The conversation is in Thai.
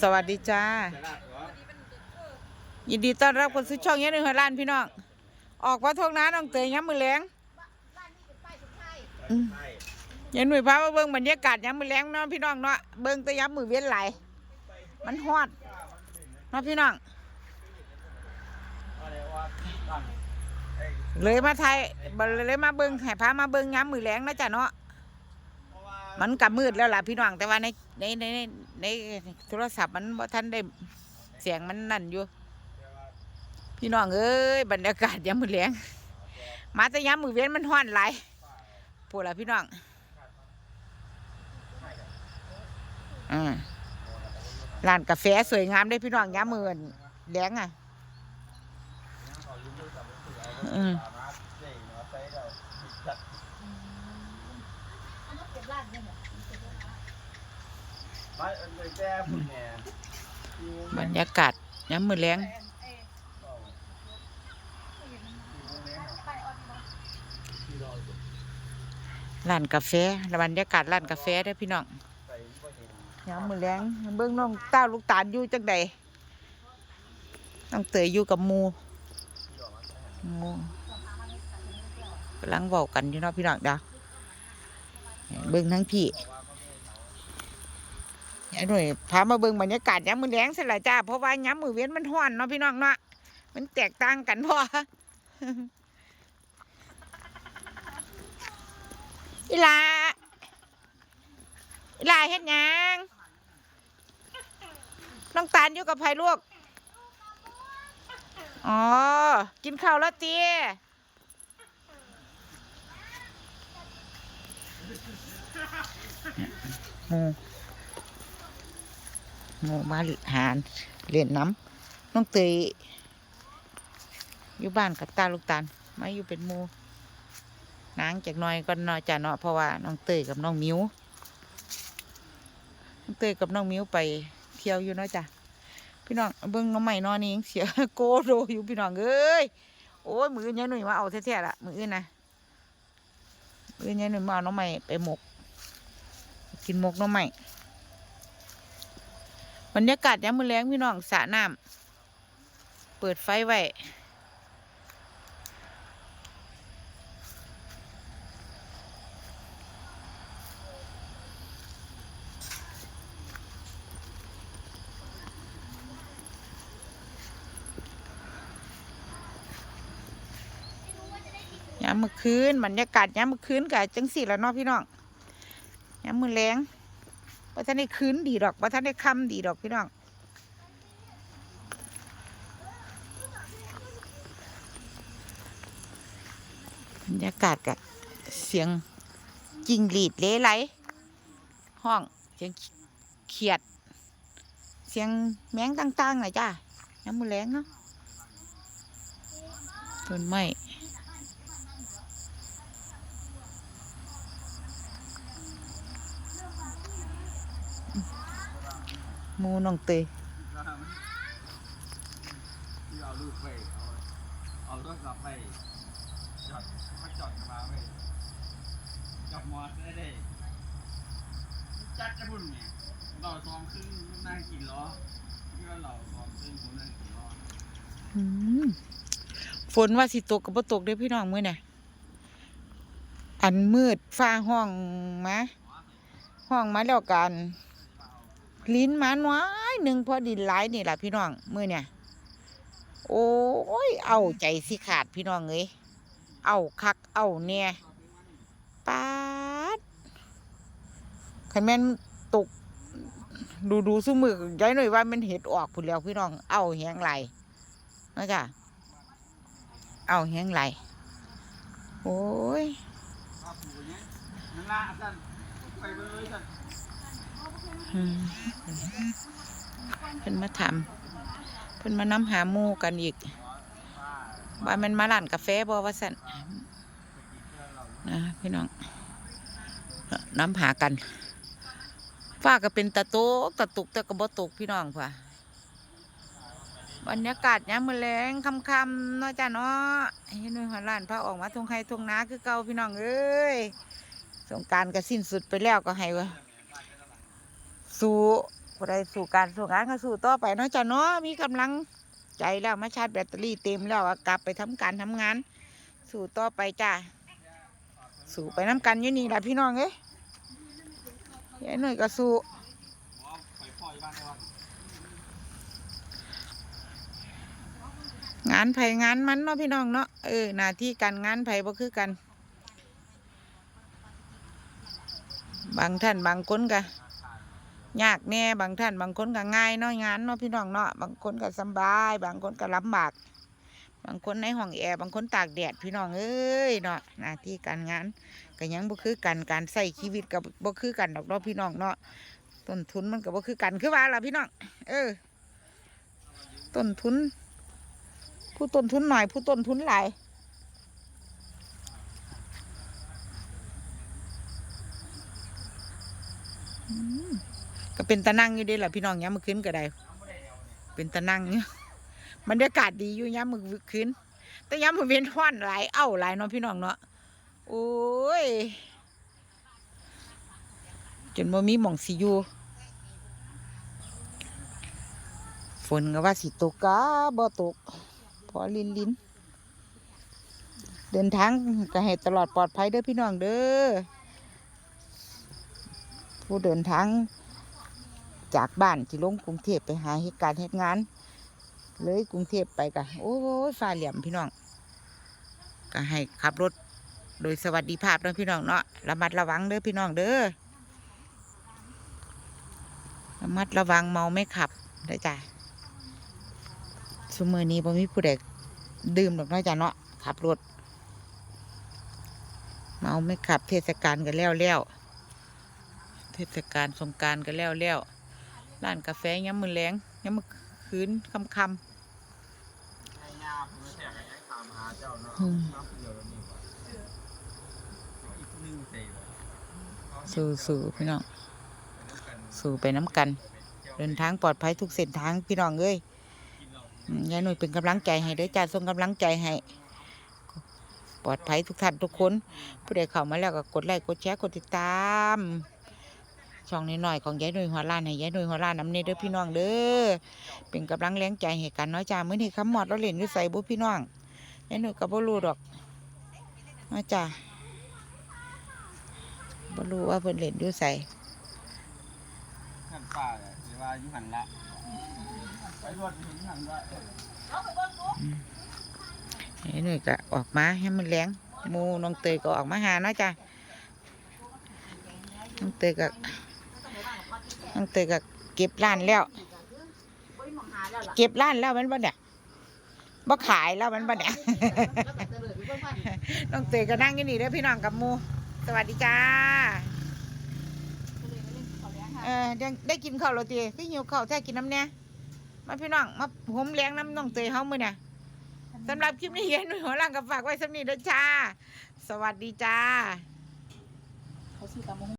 สวัสดีจ้า ยินดีต้อนรับคนซื้อช่องยันหนึ่งหัวล้านพี่น้อง ออกว่าทงน้าน้องเตยย้ำมือแรงอืมยันหนุ่ยพามาเบิ่งบรรยากาศย้ำมือแรงเนาะพี่น้องเนาะ เบิ่งแตะย้ำมือเวียนไหลายมันฮอดเนาะพี่น้อง เลยมาไทยเลยมาเบิ่งให้พามาเบิ่งย้ำมือแรงนะจ๊ะเนาะ มันกับมืดแล้วล่ะพี่น้องแต่ว่าในในในในในโทรศัพท์มันบ่ทันได้เสียงมันนั่นอยู่ พี่น้องเอ้ยบรรยากาศยามมือแรงมาแต่ยามมือเว้นมันห้อนหลายพูดละพี่น้องอืมร้านกาแฟสวยงามได้พี่น้องยามมือแดงอะ อืม บรรยากาศยามมือแรงร้านกาแฟบรรยากาศร้านกาแฟได้พี่น้องยามมือแรงเบิ้องน้องต้าลูกตาลอยู่จังใดน้องเตยอยู่กับมูมูกำลังเว้ากันอยู่เนาะพี่น้องเดาเบิ้องทั้งพี่ ยายหน่วยพามาเบิ่งบรรยากาศย้ำมือแดงสิละจ้า เพราะว่าย้ำมือเว้นมันห้อนเนาะพี่น้องเนาะมันแตกต่างกันพออีลาอีลาเฮ็ดยังน้องตาลอยู่กับไผลูก อ๋อ กินข้าวแล้วเตี้ยหมู หมูมาหานเรียนน้ำน้องเตยอยู่บ้านกับตาลูกตาลมาอยู่เป็นหมูนางจากหน้อยก็นอยจ่าเนาะเพราะว่าน้องเตยกับน้องมิวน้องเตยกับน้องมิวไปเที่ยวอยู่เนาะจ้ะพี่น้องเบิ้งน้องใหม่นอนนี่เสียโกโดอยู่พี่น้องเอ้ยโอ้ยมืออนยายหนุ่ยมาเอาแท้ๆละมืออื่นนะมืออนยายหนุ่ยมาเอาน้องใหม่ไปหมก กินหมกน้องใหม่ บรรยากาศยามมื้อแรงพี่น้องสระน้ำเปิดไฟไว้ยามมือคืนบรรยากาศยามมือคืนกับจังสี่แล้วเนาะพี่น้องยามมือแรง ว่าท่านได้คืนดีดอกว่าท่านได้คำดีดอกพี่น้องบรรยากาศกับเสียงจิงหรีดเลไหลห้องเสียงเขียด เสียงแมงต่างๆหน่อยจ้าน้ำมือแรงเนาะต้นไม้ หมูน้องเตยที่เอาลูกไปเอาเอารถกลับไปจอดมาจอดมาไปจับมอสได้เลยจัดจะพุ่นเนี่ยเราซองครึ่งนั่งกินล้อที่ว่าเราซองครึ่งผมนั่งกินล้ออืมฝนว่าสิตกกับบ่ตกเด้อพี่น้องมื้อน่ะอันมืดฟ้าห้องมาห้องมาแล้วกัน ลิ้นมาน้อยหนึ่งพอดินหลายนี่แหละพี่น้องมือเนี่ย โอ้ย เอาใจสิขาดพี่น้องเอ้ยเอาคักเอาเนี่ยปาดคันแม่นตก ดูดูซุมือย้ายหน่อยว่ามันเห็ดออกพุ่นแล้วพี่น้อง เอาแหงไหลนะจ๊ะเอาแหงไหลโอ้ยนั่นละท่นไปเลยท่น เพิ่นมาทำเพิ่นมานำหาหมูกันอีกว่ามันมาร้านกาแฟบ่ว่าสันนะพี่น้องน้ำหากันฟ้าก็เป็นตะโตกตะตุกแต่ก็บ่ตกพี่น้องพ่ะบรรยากาศยามมือแลงค่ำๆเนาะจ้ะเนาะเฮ็ดหน่วยหัวล้านพาออกมาทงไห้ทงนาคือเก่าพี่น้องเอ้ยสงกรารก็สิ้นสุดไปแล้วก็ให้ว่า สู้ผู้ใดสู้การสู้งานก็สู้ต่อไปเนาะจ้ะเนาะมีกำลังใจแล้วมาชาร์จแบตเตอรี่เต็มแล้วกลับไปทำการทำงาน สู้ต่อไปจ้าสู้ไปน้ำกันอยู่นี่แหละพี่น้องเอ้ยยายหน่อยก็สู้หมอไปปล่อยบ้านได้วันงานไผงานมันเนาะพี่น้องเนาะเออหน้าที่การงานไผบ่คือกัน บางท่านบางคนก็ ยากแน่บางท่านบางคนก็ง่ายเนาะงานเนาะพี่น้องเนาะบางคนก็สบาย บางคนก็ลำบาก บางคนในห้องแอร์บางคนตากแดดพี่น้องเอ้ยเนาะหน้าที่การงานก็ยังบ่คือกันการใช้ชีวิตก็บ่คือกันดอกเนาะพี่น้องเนาะต้นทุนมันก็บ่คือกันคือว่าล่ะพี่น้องเออต้นทุน ผู้ต้นทุนหน่อยผู้ต้นทุนหลายอืมก็ เป็นตะนั่งอยู่เดีแหละพี่น้องย้ำมือคืนก็ได้ เป็นตะนั่งอยู่บรรยากาศดีอยู่ย้ำมือคืนแต่ย้ำมือเว้นห้อนหลายเอ้าหลายเนาะพี่น้องเนาะโอ้ยจนบ่มีหม่องสิอยู่ฝนก็ว่าสิตกกะบ่ตกพอลินลินเดินทางก็ให้ตลอดปลอดภัยเด้อพี่น้องเด้อผู้เดินทาง จากบ้านที่ลงกรุงเทพไปหาเหตุการณ์เหตุงาน เลยกรุงเทพไปกะโอ้ยฟ้าเหลี่ยมพี่น้อง ก็ให้ขับรถโดยสวัสดิภาพเด้อพี่น้องเนาะระมัดระวังเด้อพี่น้องเด้อระมัดระวังเมาไม่ขับได้จ้ะสมือนี้บ่มีผู้ใดดื่มดอกเน้อยจ้ะเนาะขับรถ เมาไม่ขับเทศกาลกันแล้วแล้วเทศกาลสงการกันแล้วแล้ว ร้านกาแฟย้ำมือแรงย้ำมือคืนคำคำสู่สู่พี่น้องสู่ไปน้ำกัน เดินทางปลอดภัยทุกเส้นทางพี่น้องเอ้ยกินเหล้าอืมยายหน่วยเป็นกำลังใจให้เด้อจ้าส่งกำลังใจให้ปลอดภัยทุกท่านทุกคน ผู้ใดเข้ามาแล้วก็กดไลค์กดแชร์กดติดตาม ช่องน้อยๆของยายหน่วยหัวล้านให้ยายหน่วยหัวล้านน้ำเนเด้อพี่น้องเด้อเป็นกำลังแรงใจให้กันเน้อยจ้ามื้อนี้คำหมอดเราเล่นอยู่ใส่บุพี่น้องยายหน่วยก็บ่รู้ดอกเน้อยจ้าบ่รู้ว่าเพิ่นเล่นอยู่ใส่ขันป้าเนี่ยเดี๋ยวว่าอยู่หันละไปรถอยู่หันละยายหน่วยก็ออกมาให้มันแรงหมูน้องเตยก็ออกมาหาเน้อยจ้าน้องเตยก็ น้องเตยก็เก็บร้านแล้ว เก็บร้านแล้วแมันบ่เนี่ยบ่ขายแล้วแมันบ่เนี่ยน้องเตยก็นั่งอยู่นี่เด้อพี่น้องกับหมูสวัสดีจ้าเออได้ได้กินข้าวแล้วตีพี่หิวข้าวแท้กินน้ำเนี่ยมาพี่น้องมาผมเลี้ยงน้ำน้องเตยเฮามื้อเนี่ยสำหรับคลิปนี้ยายหนุ่ยหัวล่างกับฝากไว้สำนี้เด้อจ้า สวัสดีจ้าเขาซื้อตาม